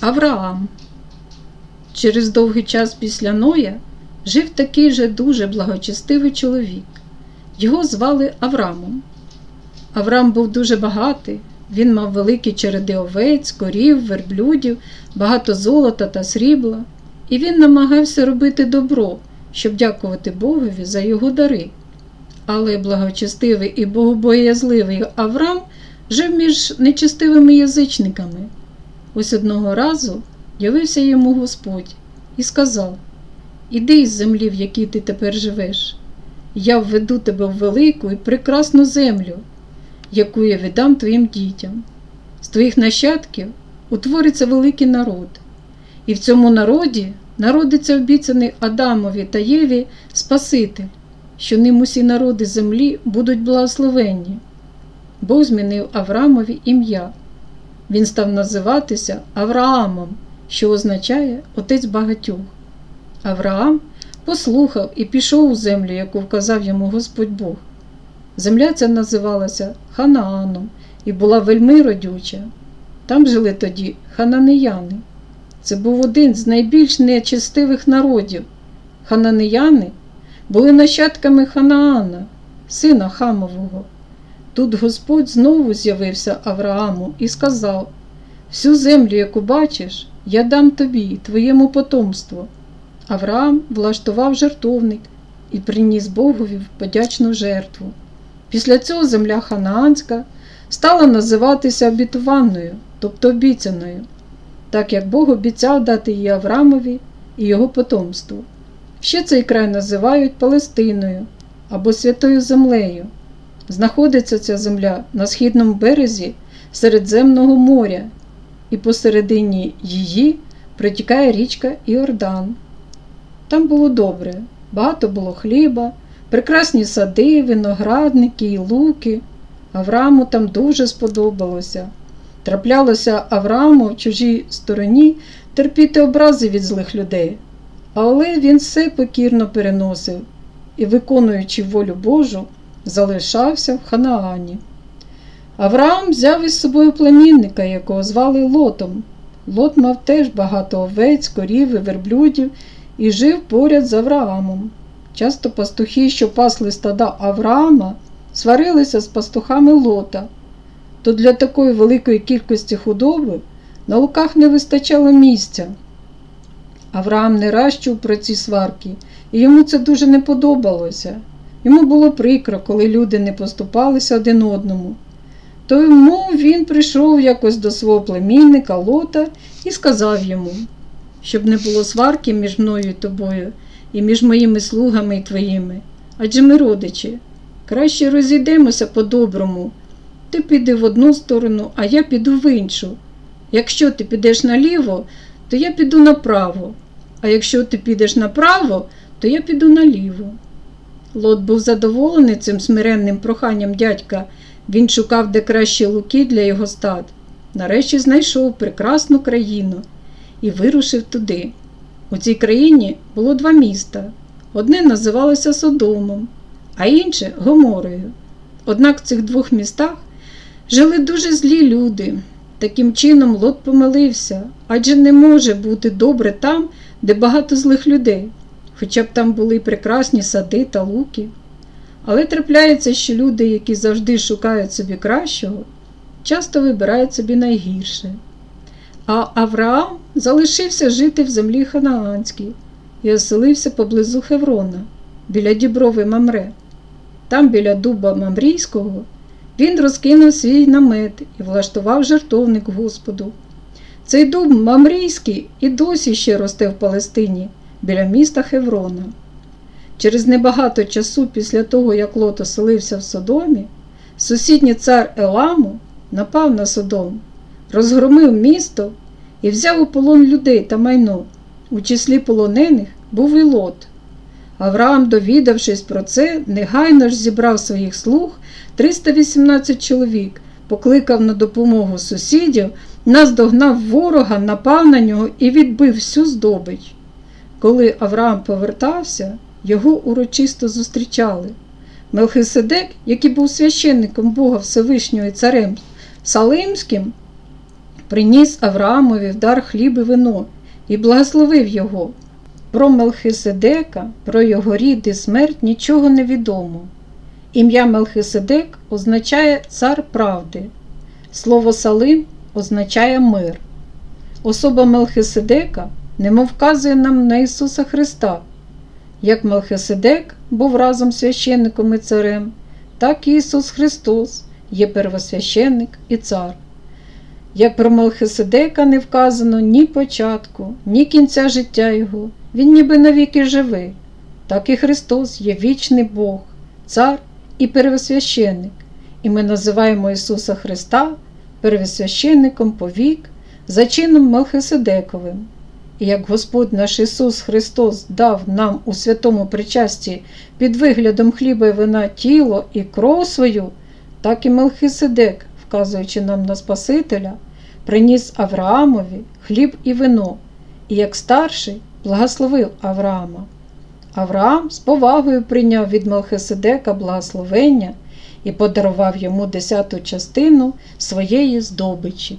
Авраам. Через довгий час після Ноя жив такий же дуже благочестивий чоловік. Його звали Аврамом. Авраам був дуже багатий, він мав великі череди овець, корів, верблюдів, багато золота та срібла, і він намагався робити добро, щоб дякувати Богові за його дари. Але благочестивий і богобоязливий Авраам жив між нечестивими язичниками. Ось одного разу явився йому Господь і сказав: Іди із землі, в якій ти тепер живеш. Я введу тебе в велику і прекрасну землю, яку я віддам твоїм дітям. З твоїх нащадків утвориться великий народ, і в цьому народі народиться обіцяний Адамові та Єві Спаситель, що ним усі народи землі будуть благословенні. Бог змінив Авраамові ім'я. Він став називатися Авраамом, що означає Отець багатьох. Авраам послухав і пішов у землю, яку вказав йому Господь Бог. Земля ця називалася Ханааном і була вельми родюча. Там жили тоді хананеяни. Це був один з найбільш нечестивих народів. Хананеяни були нащадками Ханаана, сина Хамового. Тут Господь знову з'явився Аврааму і сказав: Всю землю, яку бачиш, я дам тобі, твоєму потомству. Авраам влаштував жертовник і приніс Богові подячну жертву. Після цього земля Ханаанська стала називатися обітуваною, тобто обіцяною, так як Бог обіцяв дати її Авраамові і його потомству. Ще цей край називають Палестиною або Святою Землею. Знаходиться ця земля на східному березі Середземного моря, і посередині її протікає річка Іордан. Там було добре, багато було хліба, прекрасні сади, виноградники і луки. Аврааму там дуже сподобалося. Траплялося Аврааму в чужій стороні терпіти образи від злих людей, але він все покірно переносив і, виконуючи волю Божу, залишався в Ханаані. Авраам взяв із собою племінника, якого звали Лотом. Лот мав теж багато овець, корів і верблюдів і жив поряд з Авраамом. Часто пастухи, що пасли стада Авраама, сварилися з пастухами Лота, то для такої великої кількості худоби на луках не вистачало місця. Авраам не раз чув про ці сварки, і йому це дуже не подобалося. Йому було прикро, коли люди не поступалися один одному. Тому він прийшов якось до свого племінника Лота і сказав йому, щоб не було сварки між мною і тобою, і між моїми слугами і твоїми. Адже ми родичі. Краще розійдемося по-доброму. Ти піди в одну сторону, а я піду в іншу. Якщо ти підеш наліво, то я піду направо, а якщо ти підеш направо, то я піду наліво. Лот був задоволений цим смиренним проханням дядька. Він шукав де кращі луки для його стад. Нарешті знайшов прекрасну країну і вирушив туди. У цій країні було два міста. Одне називалося Содомом, а інше Гоморою. Однак в цих двох містах жили дуже злі люди. Таким чином Лот помилився, адже не може бути добре там, де багато злих людей, хоча б там були прекрасні сади та луки. Але трапляється, що люди, які завжди шукають собі кращого, часто вибирають собі найгірше. А Авраам залишився жити в землі Ханаанській і оселився поблизу Хеврона, біля діброви Мамре. Там, біля дуба Мамрійського, він розкинув свій намет і влаштував жертовник Господу. Цей дуб Мамрійський і досі ще росте в Палестині біля міста Хеврона. Через небагато часу після того, як Лот оселився в Содомі, сусідній цар Еламу напав на Содом, розгромив місто і взяв у полон людей та майно. У числі полонених був і Лот. Авраам, довідавшись про це, негайно ж зібрав своїх слуг 318 чоловік, покликав на допомогу сусідів, наздогнав ворога, напав на нього і відбив всю здобич. Коли Авраам повертався, його урочисто зустрічали. Мелхиседек, який був священником Бога Всевишнього і царем Салимським, приніс Авраамові в дар хліб і вино і благословив його. Про Мелхиседека, про його рід і смерть нічого не відомо. Ім'я Мелхиседек означає цар правди. Слово Салим означає мир. Особа Мелхиседека немов вказує нам на Ісуса Христа. Як Мелхиседек був разом священником і царем, так і Ісус Христос є первосвященник і цар. Як про Мелхиседека не вказано ні початку, ні кінця життя Його, Він ніби навіки живий, так і Христос є вічний Бог, цар і первосвященник, і ми називаємо Ісуса Христа первосвященником повік за чином Мелхиседековим. Як Господь наш Ісус Христос дав нам у святому причасті під виглядом хліба і вина тіло і кров свою, так і Мелхиседек, вказуючи нам на Спасителя, приніс Авраамові хліб і вино, і як старший благословив Авраама. Авраам з повагою прийняв від Мелхиседека благословення і подарував йому десяту частину своєї здобичі.